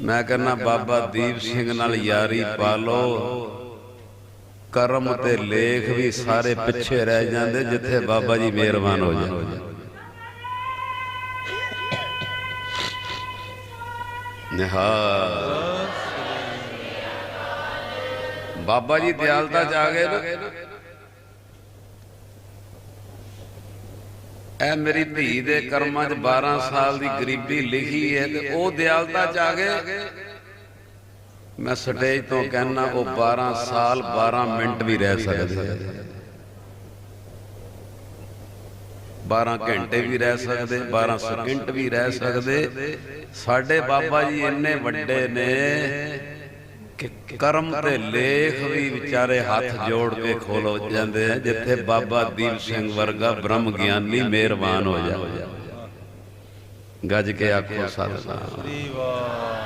ਮੈਂ ਕਹਿੰਦਾ ਬਾਬਾ ਦੀਪ ਸਿੰਘ ਨਾਲ ਯਾਰੀ ਪਾ ਲਓ। ਕਰਮ ਤੇ ਲੇਖ ਵੀ ਸਾਰੇ ਪਿੱਛੇ ਰਹਿ ਜਾਂਦੇ ਜਿੱਥੇ ਬਾਬਾ ਜੀ ਮਿਹਰਬਾਨ ਹੋ ਜਾਣ। ਨਿਹਾਲ। ਬਾਬਾ ਜੀ ਦਿਆਲਤਾ ਚ ਆ ਗਏ ਨਾ ਇਹ ਮੇਰੀ ਧੀ ਦੇ ਕਰਮਾਂ 'ਚ 12 ਸਾਲ ਦੀ ਗਰੀਬੀ ਲਿਖੀ ਹੈ ਤੇ ਉਹ ਦਿਆਲਤਾ 'ਚ ਆ ਗਏ ਮੈਂ ਸਟੇਜ ਤੋਂ ਕਹਿਣਾ ਉਹ 12 ਸਾਲ 12 ਮਿੰਟ ਵੀ ਰਹਿ ਸਕਦੇ ਆ। 12 ਘੰਟੇ ਵੀ ਰਹਿ ਸਕਦੇ 12 ਸਕਿੰਟ ਵੀ ਰਹਿ ਸਕਦੇ। ਸਾਡੇ ਬਾਬਾ ਜੀ ਇੰਨੇ ਵੱਡੇ ਨੇ। ਕਿ ਕਰਮ ਤੇ ਲੇਖ ਵੀ ਵਿਚਾਰੇ ਹੱਥ ਜੋੜ ਕੇ ਖੋਲੋ ਜਾਂਦੇ ਆ ਜਿੱਥੇ ਬਾਬਾ ਦੀਪ ਸਿੰਘ ਵਰਗਾ ਬ੍ਰਹਮ ਗਿਆਨੀ ਮਿਹਰਬਾਨ ਹੋ ਜਾ। ਗੱਜ ਕੇ ਆਖੋ ਸਤਿਨਾਮ ਸ੍ਰੀ ਵਾਹ